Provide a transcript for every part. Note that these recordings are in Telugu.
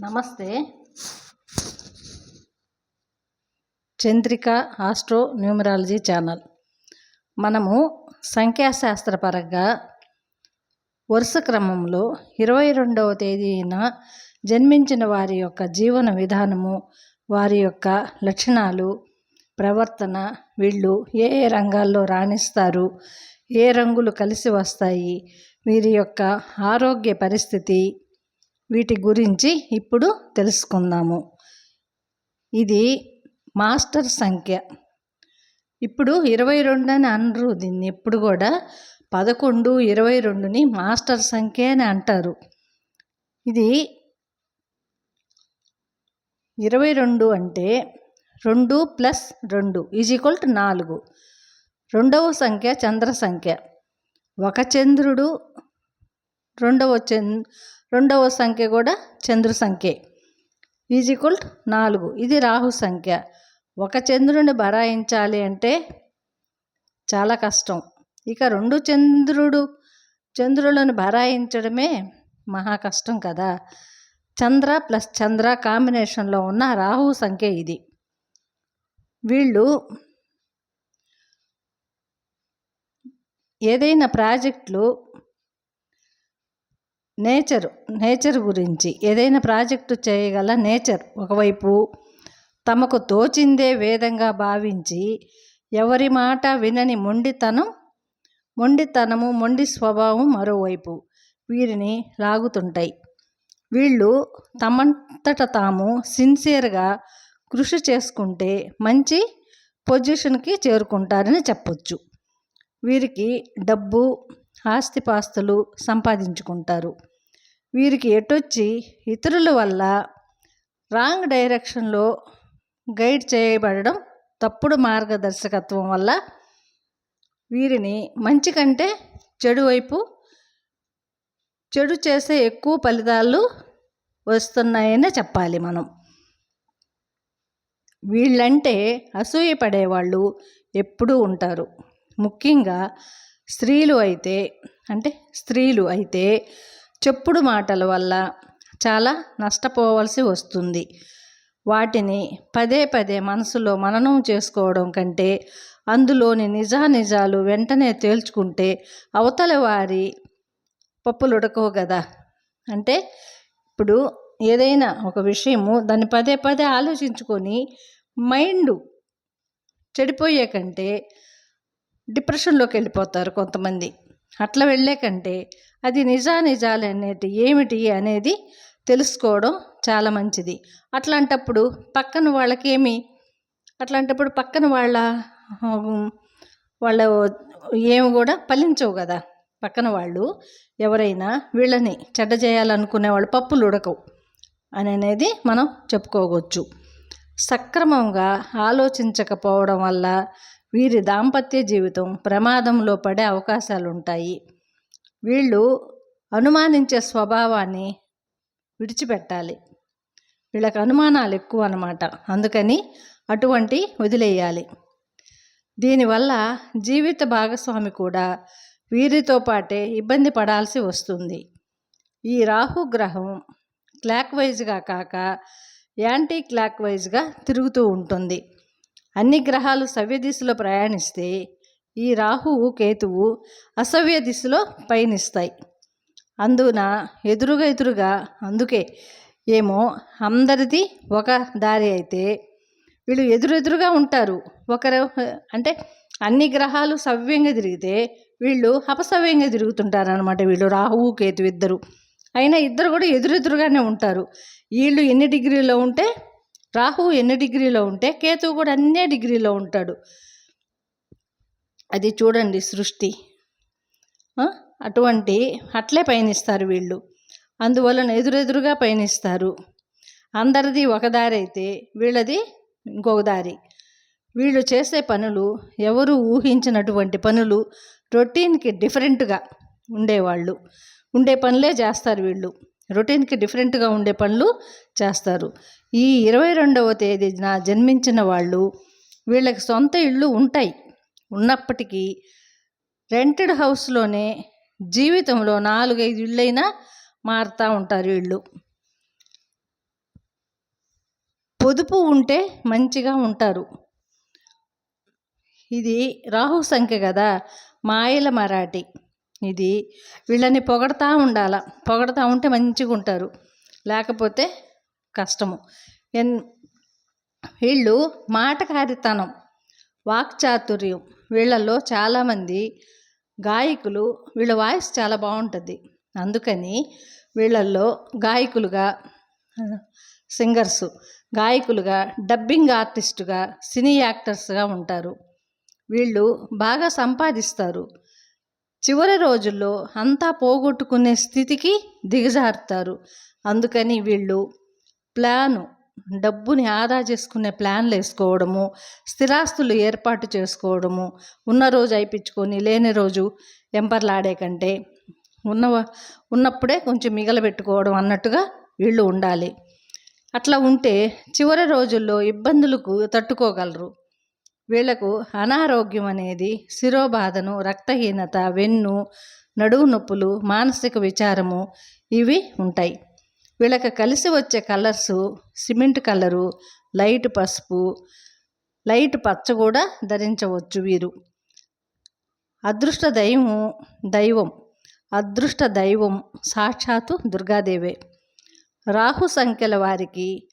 నమస్తే. Chandrika astro numerology channel. మనము సంఖ్యాశాస్త్రపరంగా వరుస క్రమంలో ఇరవై రెండవ తేదీన జన్మించిన వారి యొక్క జీవన విధానము వారి యొక్క లక్షణాలు ప్రవర్తన వీళ్ళు ఏ ఏ రంగాల్లో రాణిస్తారు ఏ రంగులు కలిసి వస్తాయి వీరి యొక్క ఆరోగ్య పరిస్థితి వీటి గురించి ఇప్పుడు తెలుసుకుందాము. ఇది మాస్టర్ సంఖ్య. ఇప్పుడు ఇరవై రెండు అని అనరు దీన్ని ఎప్పుడు కూడా పదకొండు ఇరవై రెండుని మాస్టర్ సంఖ్య అని అంటారు. ఇది ఇరవై రెండు అంటే రెండు ప్లస్ రెండు ఈజ్ ఈక్వల్ టు నాలుగు. రెండవ సంఖ్య చంద్ర సంఖ్య. ఒక చంద్రుడు రెండవ చంద్ర రెండవ సంఖ్య కూడా చంద్రు సంఖ్య. ఈజ్ ఈక్వల్ నాలుగు. ఇది రాహు సంఖ్య. ఒక చంద్రుని బరాయించాలి అంటే చాలా కష్టం. ఇక రెండు చంద్రుడు చంద్రులను బరాయించడమే మహా కష్టం కదా. చంద్ర ప్లస్ చంద్ర కాంబినేషన్లో ఉన్న రాహు సంఖ్య ఇది. వీళ్ళు ఏదైనా ప్రాజెక్టులు నేచర్ నేచర్ గురించి. ఏదైనా ప్రాజెక్టు చేయగల నేచర్ ఒకవైపు తమకు తోచిందే వేదంగా భావించి ఎవరి మాట వినని మొండితనం మొండితనము మొండి స్వభావం మరోవైపు వీరిని లాగుతుంటాయి. వీళ్ళు తమంతట తాము సిన్సియర్గా కృషి చేసుకుంటే మంచి పొజిషన్కి చేరుకుంటారని చెప్పొచ్చు. వీరికి డబ్బు ఆస్తిపాస్తులు సంపాదించుకుంటారు. వీరికి ఎటొచ్చి ఇతరుల వల్ల రాంగ్ డైరెక్షన్లో గైడ్ చేయబడడం తప్పుడు మార్గదర్శకత్వం వల్ల వీరిని మంచి కంటే చెడు వైపు చెడు చేసే ఎక్కువ ఫలితాలు వస్తున్నాయనే చెప్పాలి మనం. వీళ్ళంటే అసూయ పడేవాళ్ళు ఎప్పుడూ ఉంటారు. ముఖ్యంగా స్త్రీలు అయితే అంటే స్త్రీలు అయితే చెప్పుడు మాటల వల్ల చాలా నష్టపోవలసి వస్తుంది. వాటిని పదే పదే మనసులో మననం చేసుకోవడం కంటే అందులోని నిజానిజాలు వెంటనే తేల్చుకుంటే అవతల వారి పప్పులు ఉడకవు కదా. అంటే ఇప్పుడు ఏదైనా ఒక విషయము దాన్ని పదే పదే ఆలోచించుకొని మైండ్ చెడిపోయే కంటే డిప్రెషన్లోకి వెళ్ళిపోతారు కొంతమంది. అట్లా వెళ్ళే కంటే అది నిజానిజాలు అనేటి ఏమిటి అనేది తెలుసుకోవడం చాలా మంచిది. అట్లాంటప్పుడు పక్కన వాళ్ళకేమి? అట్లాంటప్పుడు పక్కన వాళ్ళ వాళ్ళ ఏమి కూడా ఫలించవు కదా. పక్కన వాళ్ళు ఎవరైనా వీళ్ళని చెడ్డ చేయాలనుకునే వాళ్ళు పప్పులు ఉడకవు అని అనేది మనం చెప్పుకోవచ్చు. సక్రమంగా ఆలోచించకపోవడం వల్ల వీరి దాంపత్య జీవితం ప్రమాదంలో పడే అవకాశాలు ఉంటాయి వీళ్ళు అనుమానించే స్వభావాన్ని విడిచిపెట్టాలి. వీళ్ళకి అనుమానాలు ఎక్కువ అన్నమాట అందుకని అటువంటి వదిలేయాలి. దీనివల్ల జీవిత భాగస్వామి కూడా వీరితో పాటే ఇబ్బంది పడాల్సి వస్తుంది. ఈ రాహుగ్రహం క్లాక్ వైజ్గా కాక యాంటీ క్లాక్ వైజ్గా తిరుగుతూ ఉంటుంది. అన్ని గ్రహాలు సవ్య దిశలో ప్రయాణిస్తే ఈ రాహువు కేతువు అసవ్య దిశలో పయనిస్తాయి. అందున ఎదురుగా ఎదురుగా అందుకే ఏమో అందరిది ఒక దారి అయితే వీళ్ళు ఎదురెదురుగా ఉంటారు. ఒకరు అంటే అన్ని గ్రహాలు సవ్యంగా తిరిగితే వీళ్ళు అపసవ్యంగా తిరుగుతుంటారు అనమాట వీళ్ళు రాహువు కేతు ఇద్దరు. అయినా ఇద్దరు కూడా ఎదురెదురుగానే ఉంటారు. వీళ్ళు ఎన్ని డిగ్రీలో ఉంటే రాహువు ఎన్ని డిగ్రీలో ఉంటే కేతువు కూడా అన్నే డిగ్రీలో ఉంటాడు. అది చూడండి సృష్టి. అటువంటి అట్లే పయనిస్తారు వీళ్ళు. అందువలన ఎదురెదురుగా పయనిస్తారు. అందరిది ఒక దారి అయితే వీళ్ళది ఇంకొక దారి. వీళ్ళు చేసే పనులు ఎవరు ఊహించినటువంటి పనులు రొటీన్కి డిఫరెంట్గా ఉండేవాళ్ళు. ఉండే పనులే చేస్తారు వీళ్ళు. రొటీన్కి డిఫరెంట్గా ఉండే పనులు చేస్తారు. ఈ ఇరవై రెండవ తేదీన జన్మించిన వాళ్ళు వీళ్ళకి సొంత ఇళ్ళు ఉంటాయి. ఉన్నప్పటికీ రెంటెడ్ హౌస్లోనే జీవితంలో నాలుగైదు ఇళ్ళైనా మారుతూ ఉంటారు వీళ్ళు. పొదుపు ఉంటే మంచిగా ఉంటారు. ఇది రాహు సంఖ్య కదా మాయల మరాఠీ. ఇది వీళ్ళని పొగడతా ఉండాల? పొగడతా ఉంటే మంచిగా ఉంటారు. లేకపోతే కష్టము. ఎన్ వీళ్ళు మాటకారితనం వాక్చాతుర్యం వీళ్ళల్లో చాలామంది గాయకులు వీళ్ళ వాయిస్ చాలా బాగుంటుంది. అందుకని వీళ్ళల్లో గాయకులుగా సింగర్స్ గాయకులుగా డబ్బింగ్ ఆర్టిస్టుగా సినీ యాక్టర్స్గా ఉంటారు. వీళ్ళు బాగా సంపాదిస్తారు. చివరి రోజుల్లో అంతా పోగొట్టుకునే స్థితికి దిగజారుతారు. అందుకని వీళ్ళు ప్లాను డబ్బుని ఆదా చేసుకునే ప్లాన్లు వేసుకోవడము స్థిరాస్తులు ఏర్పాటు చేసుకోవడము ఉన్న రోజు అయిపించుకొని లేని రోజు ఎంపర్లాడే కంటే ఉన్న ఉన్నప్పుడే కొంచెం మిగలబెట్టుకోవడం అన్నట్టుగా వీళ్ళు ఉండాలి. అట్లా ఉంటే చివరి రోజుల్లో ఇబ్బందులకు తట్టుకోగలరు. వీళ్ళకు అనారోగ్యం అనేది శిరోబాధను రక్తహీనత వెన్ను నడువు నొప్పులు మానసిక విచారము ఇవి ఉంటాయి. వీళ్ళకి కలిసి వచ్చే కలర్సు సిమెంట్ కలరు లైట్ పసుపు లైట్ పచ్చ కూడా ధరించవచ్చు వీరు. అదృష్ట దైవం దైవం. అదృష్ట దైవం సాక్షాత్తు దుర్గాదేవే. రాహు సంఖ్యల వారికి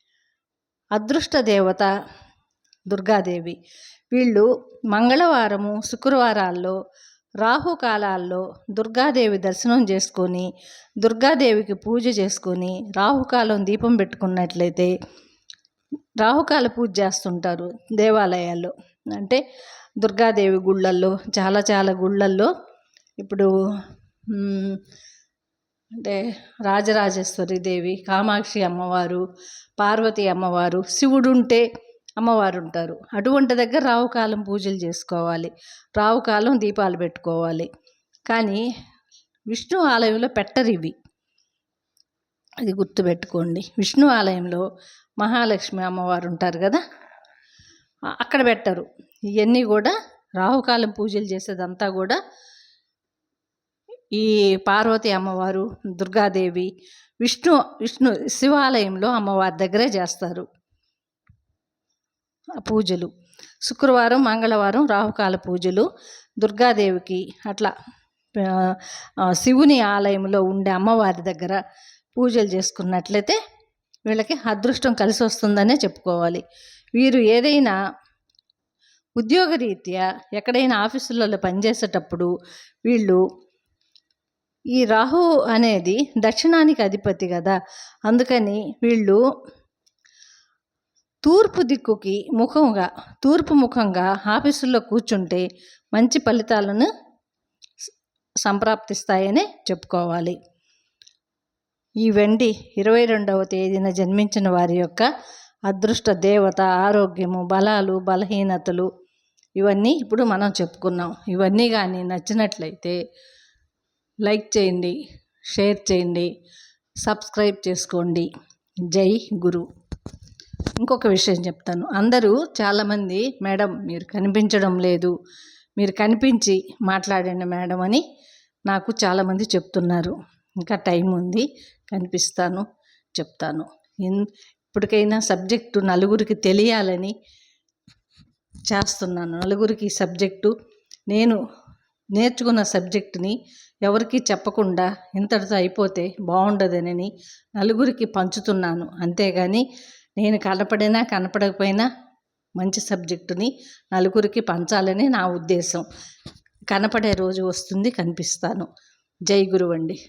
అదృష్ట దేవత దుర్గాదేవి. వీళ్ళు మంగళవారము శుక్రవారాల్లో రాహుకాలాల్లో దుర్గాదేవి దర్శనం చేసుకొని దుర్గాదేవికి పూజ చేసుకొని రాహుకాలం దీపం పెట్టుకున్నట్లయితే రాహుకాల పూజ చేస్తుంటారు దేవాలయాల్లో. అంటే దుర్గాదేవి గుళ్ళల్లో చాలా చాలా గుళ్ళల్లో ఇప్పుడు అంటే రాజరాజేశ్వరి దేవి కామాక్షి అమ్మవారు పార్వతి అమ్మవారు శివుడుంటే అమ్మవారు ఉంటారు అటువంటి దగ్గర రావుకాలం పూజలు చేసుకోవాలి. రావుకాలం దీపాలు పెట్టుకోవాలి. కానీ విష్ణు ఆలయంలో పెట్టరు ఇవి అది గుర్తుపెట్టుకోండి. విష్ణు ఆలయంలో మహాలక్ష్మి అమ్మవారు ఉంటారు కదా అక్కడ పెట్టరు. ఇవన్నీ కూడా రాహుకాలం పూజలు చేసేదంతా కూడా ఈ పార్వతి అమ్మవారు దుర్గాదేవి విష్ణు విష్ణు శివాలయంలో అమ్మవారి దగ్గరే చేస్తారు. పూజలు. శుక్రవారం మంగళవారం రాహుకాల పూజలు. దుర్గాదేవికి అట్లా శివుని ఆలయంలో ఉండే అమ్మవారి దగ్గర పూజలు చేసుకున్నట్లయితే వీళ్ళకి అదృష్టం కలిసి వస్తుందనే చెప్పుకోవాలి. వీరు ఏదైనా ఉద్యోగరీత్యా ఎక్కడైనా ఆఫీసులలో పనిచేసేటప్పుడు వీళ్ళు ఈ రాహు అనేది దక్షిణానికి అధిపతి కదా అందుకని వీళ్ళు తూర్పు దిక్కుకి ముఖంగా తూర్పు ముఖంగా ఆఫీసుల్లో కూర్చుంటే మంచి ఫలితాలను సంప్రాప్తిస్తాయని చెప్పుకోవాలి. ఈ వెండి ఇరవై రెండవ తేదీన జన్మించిన వారి యొక్క అదృష్ట దేవత ఆరోగ్యము బలాలు బలహీనతలు ఇవన్నీ ఇప్పుడు మనం చెప్పుకున్నాం. ఇవన్నీ కానీ నచ్చినట్లయితే లైక్ చేయండి షేర్ చేయండి సబ్స్క్రైబ్ చేసుకోండి. జై గురు. ఇంకొక విషయం చెప్తాను. అందరూ చాలామంది మేడం మీరు కనిపించడం లేదు. మీరు కనిపించి మాట్లాడండి మేడం అని నాకు చాలామంది చెప్తున్నారు. ఇంకా టైం ఉంది కనిపిస్తాను చెప్తాను. ఇప్పటికైనా సబ్జెక్టు నలుగురికి తెలియాలని చేస్తున్నాను. నలుగురికి సబ్జెక్టు నేను నేర్చుకున్న సబ్జెక్టుని ఎవరికి చెప్పకుండా ఇంతటితో అయిపోతే బాగుండదనని నలుగురికి పంచుతున్నాను. అంతేగాని నేను కనపడినా కనపడకపోయినా మంచి సబ్జెక్టుని నలుగురికి పంచాలని నా ఉద్దేశం. కనపడే రోజు వస్తుంది కనిపిస్తాను. జై గురువండి.